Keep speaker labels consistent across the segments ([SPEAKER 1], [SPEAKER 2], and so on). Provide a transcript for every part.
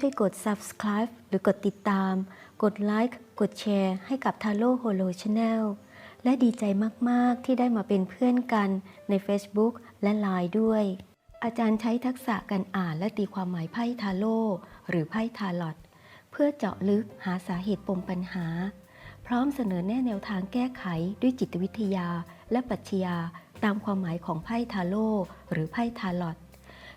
[SPEAKER 1] ช่วยกด subscribe หรือกดติดตาม กดไลค์ กดแชร์ให้กับ Taro Holo Channel และดีใจมาก ๆ ที่ได้มาเป็นเพื่อนกันใน Facebook และ Line ด้วย อาจารย์ใช้ทักษะการอ่านและตีความหมายไพ่ทาโร่หรือไพ่ทาลอตเพื่อเจาะลึกหาสาเหตุปมปัญหา พร้อมเสนอแนะแนวทางแก้ไขด้วยจิตวิทยาและปรัชญาตามความหมายของไพ่ทาโร่หรือไพ่ทาลอต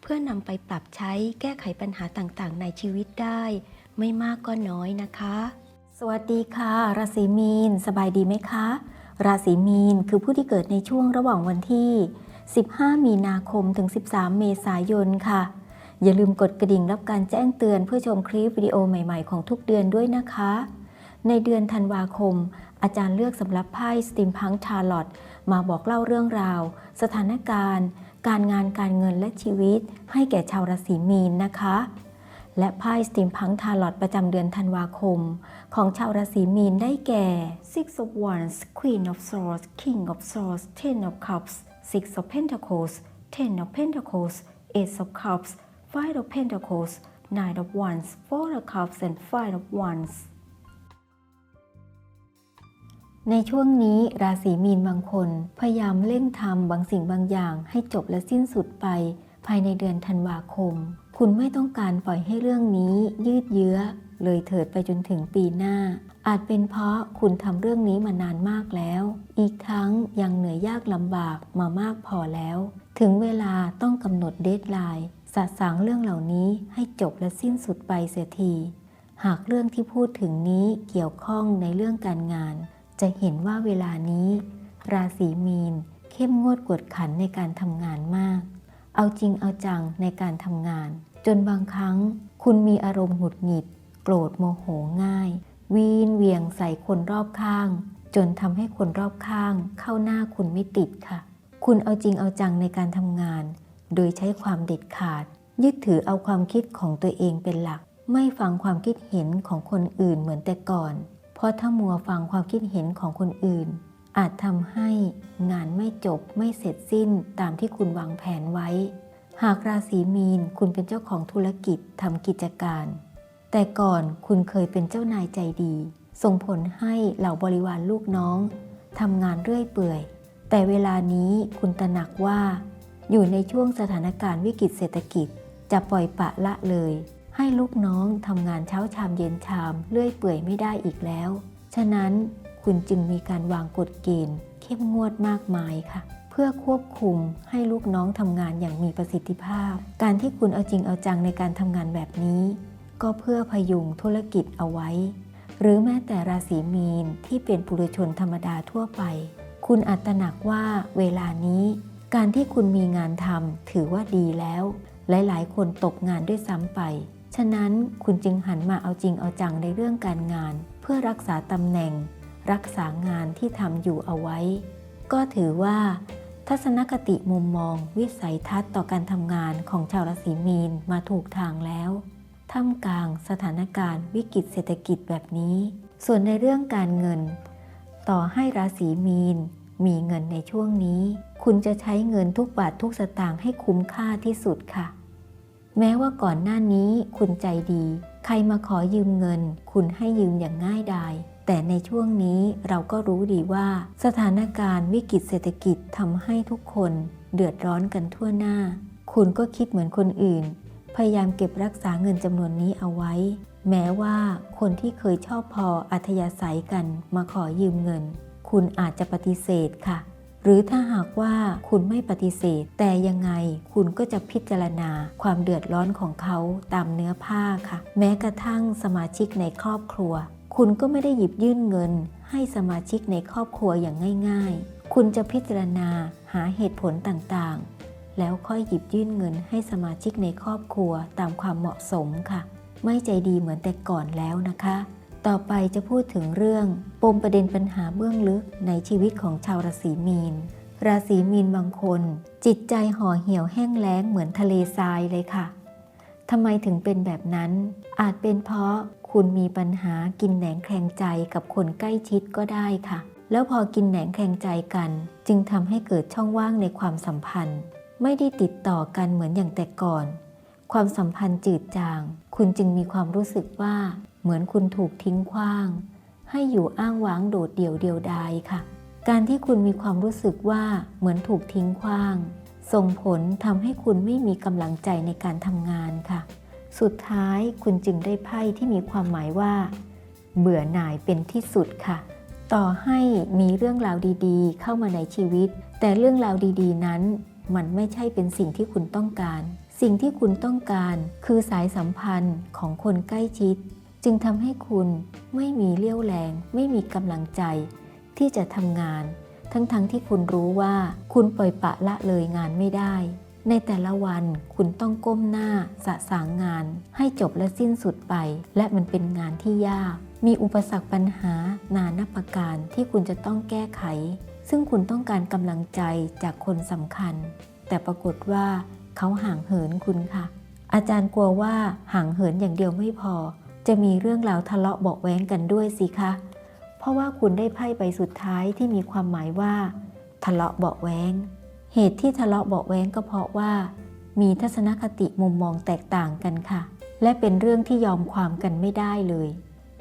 [SPEAKER 1] เพื่อนำไปปรับใช้แก้ไขปัญหาต่างๆ ในชีวิตได้ ไม่มากก็น้อยนะคะ สวัสดีค่ะ ราศีมีน สบายดีไหมคะ ราศีมีนคือผู้ที่เกิดในช่วงระหว่างวันที่ 15 มีนาคมถึง 13 เมษายนค่ะ อย่าลืมกดกระดิ่งรับการแจ้งเตือนเพื่อชมคลิปวิดีโอใหม่ๆ ของทุกเดือนด้วยนะคะ ในเดือนธันวาคม อาจารย์เลือกสำหรับไพ่สติมพังชาร์ลอตมาบอกเล่าเรื่องราว สถานการณ์ การงานการเงินและชีวิต ให้แก่ชาวราศีมีนนะคะ และไพ่สติมพังทาร์ลอตประจำเดือนธันวาคม ของชาวราศีมีนได้แก่ Six of Wands Queen of Swords King of Swords Ten of Cups Six of Pentacles Ten of Pentacles Ace of Cups Five of Pentacles Nine of Wands Four of Cups and Five of Wands ในช่วงนี้ราศีมีนบางคน พยายามเร่งทำบางสิ่งบางอย่างให้จบและสิ้นสุดไป ภายในเดือนธันวาคม คุณไม่ต้องการปล่อยให้เรื่องนี้ยืดเยื้อ เลยเถิดไปจนถึงปีหน้า อาจเป็นเพราะคุณทำเรื่องนี้มานานมากแล้ว อีกทั้งยังเหนื่อยยากลำบากมามากพอแล้ว ถึงเวลาต้องกำหนดเดทไลน์สะสางเรื่องเหล่านี้ให้จบและสิ้นสุดไปเสียที หากเรื่องที่พูดถึงนี้เกี่ยวข้องในเรื่องการงาน จะเห็นว่าเวลานี้ ราศีมีน เข้มงวดกวดขันในการทำงานมาก เอาจริงเอาจังในการทำงาน จนบางครั้ง คุณมีอารมณ์หงุดหงิด โกรธโมโหง่าย วีนเวียงใส่คนรอบข้าง จนทำให้คนรอบข้าง เข้าหน้าคุณไม่ติดค่ะ คุณเอาจริงเอาจังในการทำงาน โดยใช้ความเด็ดขาด ยึดถือเอาความคิดของตัวเองเป็นหลัก ไม่ฟังความคิดเห็นของคนอื่นเหมือนแต่ก่อน เพราะถ้ามัวฟังความคิดเห็นของคนอื่น อาจทำให้งานไม่จบไม่เสร็จสิ้นตามที่คุณวางแผนไว้ หากราศีมีนคุณเป็นเจ้าของธุรกิจทำกิจการ แต่ก่อนคุณเคยเป็นเจ้านายใจดี ส่งผลให้เหล่าบริวารลูกน้องทำงานเรื่อยเปื่อย แต่เวลานี้คุณตระหนักว่า อยู่ในช่วงสถานการณ์วิกฤตเศรษฐกิจ จะปล่อยปะละเลย ให้ลูกน้องทำงานเช้าชามเย็นชามเลื่อยเปื่อยไม่ได้อีกแล้ว ฉะนั้นคุณจึงมีการวางกฎเกณฑ์ เข้มงวดมากมายค่ะ เพื่อควบคุมให้ลูกน้องทำงานอย่างมีประสิทธิภาพ การที่คุณเอาจริงเอาจังในการทำงานแบบนี้ ก็เพื่อพยุงธุรกิจเอาไว้ หรือแม้แต่ราศีมีนที่เป็นปุถุชนธรรมดาทั่วไป คุณอาจตหนักว่าเวลานี้ การที่คุณมีงานทำถือว่าดีแล้ว หลายๆ คนตกงานด้วยซ้ำไป ฉะนั้นคุณจึงหันมาเอาจริงเอาจังในเรื่องการงาน เพื่อรักษาตำแหน่ง รักษางานที่ทำอยู่เอาไว้ ก็ถือว่า ทัศนคติมุมมอง วิสัยทัศน์ต่อการทำงานของชาวราศีมีนมาถูกทางแล้วท่ามกลางสถานการณ์วิกฤตเศรษฐกิจแบบนี้ ส่วนในเรื่องการเงิน ต่อให้ราศีมีน มีเงินในช่วงนี้ คุณจะใช้เงินทุกบาททุกสตางค์ให้คุ้มค่าที่สุดค่ะ แม้ว่าก่อนหน้านี้คุณใจดี ใครมาขอยืมเงิน คุณให้ยืมอย่างง่ายดายแต่ในช่วงนี้เราก็รู้ดีว่า สถานการณ์วิกฤตเศรษฐกิจทำให้ทุกคนเดือดร้อนกันทั่วหน้า คุณก็คิดเหมือนคนอื่น พยายามเก็บรักษาเงินจำนวนนี้เอาไว้ แม้ว่าคนที่เคยชอบพออัธยาศัยกันมาขอยืมเงิน คุณอาจจะปฏิเสธค่ะ หรือถ้าหากว่าคุณไม่ปฏิเสธ แต่ยังไงคุณก็จะพิจารณาความเดือดร้อนของเขาตามเนื้อผ้าค่ะ แม้กระทั่งสมาชิกในครอบครัว คุณก็ไม่ได้หยิบยื่นเงิน ให้สมาชิกในครอบครัวอย่างง่าย ๆ คุณจะพิจารณาหาเหตุผลต่างๆ แล้วค่อยหยิบยื่นเงินให้สมาชิกในครอบครัวตามความเหมาะสมค่ะ ไม่ใจดีเหมือนแต่ก่อนแล้วนะคะ ต่อไปจะพูดถึงเรื่องปมประเด็นปัญหาเบื้องลึกในชีวิตของชาวราศีมีน ราศีมีนบางคน จิตใจห่อเหี่ยวแห้งแล้งเหมือนทะเลทรายเลยค่ะทำไมถึงเป็นแบบนั้น อาจเป็นเพราะคุณมีปัญหากินแหนงแคลงใจกับคนใกล้ชิดก็ได้ค่ะ แล้วพอกินแหนงแคลงใจกัน จึงทำให้เกิดช่องว่างในความสัมพันธ์ ไม่ได้ติดต่อกันเหมือนอย่างแต่ก่อน ความสัมพันธ์จืดจาง คุณจึงมีความรู้สึกว่า เหมือนคุณถูกทิ้งขว้าง ให้อยู่อ้างว้างโดดเดี่ยวเดียวดายค่ะ การที่คุณมีความรู้สึกว่าเหมือนถูกทิ้งขว้าง ส่งผลทำให้คุณไม่มีกำลังใจในการทำงานค่ะ สุดท้ายคุณจึงได้ไพ่ที่มีความหมายว่า เบื่อหน่ายเป็นที่สุดค่ะต่อให้มีเรื่องราวดีๆ เข้ามาในชีวิต แต่เรื่องราวดีๆ นั้น มันไม่ใช่เป็นสิ่งที่คุณต้องการ สิ่งที่คุณต้องการคือสายสัมพันธ์ของคนใกล้ชิด จึงทำให้คุณไม่มีเลี้ยวแรง ไม่มีกำลังใจ ที่จะทำงาน ทั้งๆทที่คุณรู้ว่าคุณปล่อยปะละเลยงานไม่ได้ ในแต่ละวันคุณต้องก้มหน้าสะสางงาน ให้จบและสิ้นสุดไป และมันเป็นงานที่ยาก มีอุปสรรคปัญหานานับประการที่คุณจะต้องแก้ไข ซึ่งคุณต้องการกำลังใจจากคนสำคัญ แต่ปรากฏว่า เขาห่างเหินคุณค่ะ อาจารย์กลัวว่าห่างเหินอย่างเดียวไม่พอ จะมีเรื่องราวทะเลาะเบาแว้งกันด้วยสิคะ เพราะว่าคุณได้ไพ่ใบสุดท้ายที่มีความหมายว่า ทะเลาะเบาแว้ง เหตุที่ทะเลาะเบาแว้งก็เพราะว่า มีทัศนคติมุมมองแตกต่างกันค่ะ และเป็นเรื่องที่ยอมความกันไม่ได้เลย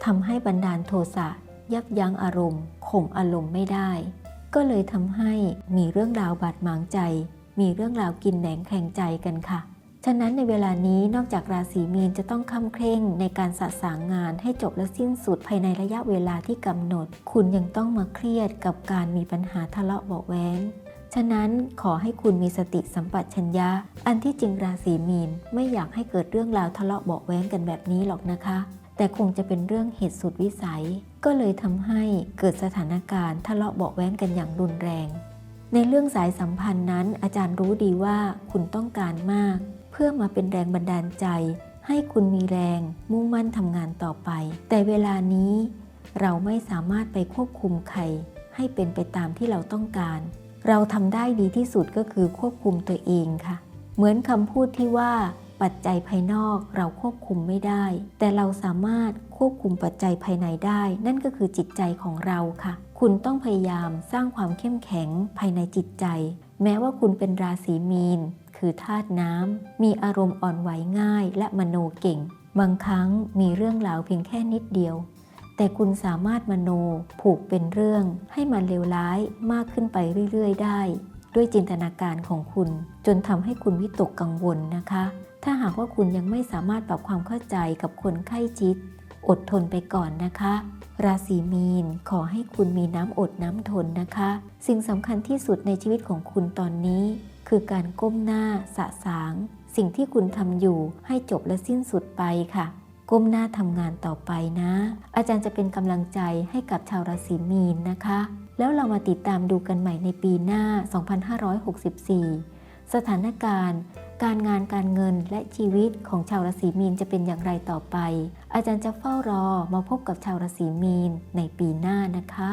[SPEAKER 1] ทำให้บันดาลโทสะยับยั้งอารมณ์ข่มอารมณ์ไม่ได้ ก็เลยทำให้มีเรื่องราวบาดหมางใจ มีเรื่องราวกินแหนงแข่งใจกันค่ะ ฉะนั้นในเวลานี้นอกจากราศีมีนจะต้องค้ำเคร่งในการสะสางงานให้จบและสิ้นสุดภายในระยะเวลาที่กำหนด คุณยังต้องมาเครียดกับการมีปัญหาทะเลาะเบาะแว้งฉะนั้นขอให้คุณมีสติสัมปชัญญะ อันที่จริงราศีมีนไม่อยากให้เกิดเรื่องราวทะเลาะเบาะแว้งกันแบบนี้หรอกนะคะ แต่คงจะเป็นเรื่องเหตุสุดวิสัย ก็เลยทำให้เกิดสถานการณ์ทะเลาะเบาะแว้งกันอย่างรุนแรง ในเรื่องสายสัมพันธ์นั้น อาจารย์รู้ดีว่าคุณต้องการมาก เพื่อมาเป็นแรงบันดาลใจ ให้คุณมีแรงมุ่งมั่นทำงานต่อไป แต่เวลานี้เราไม่สามารถไปควบคุมใคร ให้เป็นไปตามที่เราต้องการ เราทำได้ดีที่สุดก็คือควบคุมตัวเองค่ะ เหมือนคำพูดที่ว่า ปัจจัยภายนอกเราควบคุมไม่ได้ แต่เราสามารถควบคุมปัจจัยภายในได้ นั่นก็คือจิตใจของเราค่ะ คุณต้องพยายามสร้างความเข้มแข็งภายในจิตใจ แม้ว่าคุณเป็นราศีมีน คือธาตุน้ำมีอารมณ์อ่อนไหวง่าย และมโนเก่ง บางครั้งมีเรื่องราวเพียงแค่นิดเดียว แต่คุณสามารถมโนผูกเป็นเรื่อง ให้มันเลวร้ายมากขึ้นไปเรื่อย ๆ ได้ ด้วยจินตนาการของคุณ จนทำให้คุณวิตกกังวลนะคะ ถ้าหากว่าคุณยังไม่สามารถปรับความเข้าใจกับคนใกล้ชิด อดทนไปก่อนนะคะ ราศีมีนขอให้คุณมีน้ำอดน้ำทนนะคะ สิ่งสำคัญที่สุดในชีวิตของคุณตอนนี้ คือการก้มหน้าสะสาง สิ่งที่คุณทำอยู่ให้จบและสิ้นสุดไปค่ะก้มหน้าทำงานต่อไปนะ อาจารย์จะเป็นกำลังใจให้กับชาวราศีมีนนะคะ แล้วเรามาติดตามดูกันใหม่ในปีหน้า 2564 สถานการณ์ การงานการเงินและชีวิตของชาวราศีมีนจะเป็นอย่างไรต่อไป อาจารย์จะเฝ้ารอมาพบกับชาวราศีมีนในปีหน้านะคะ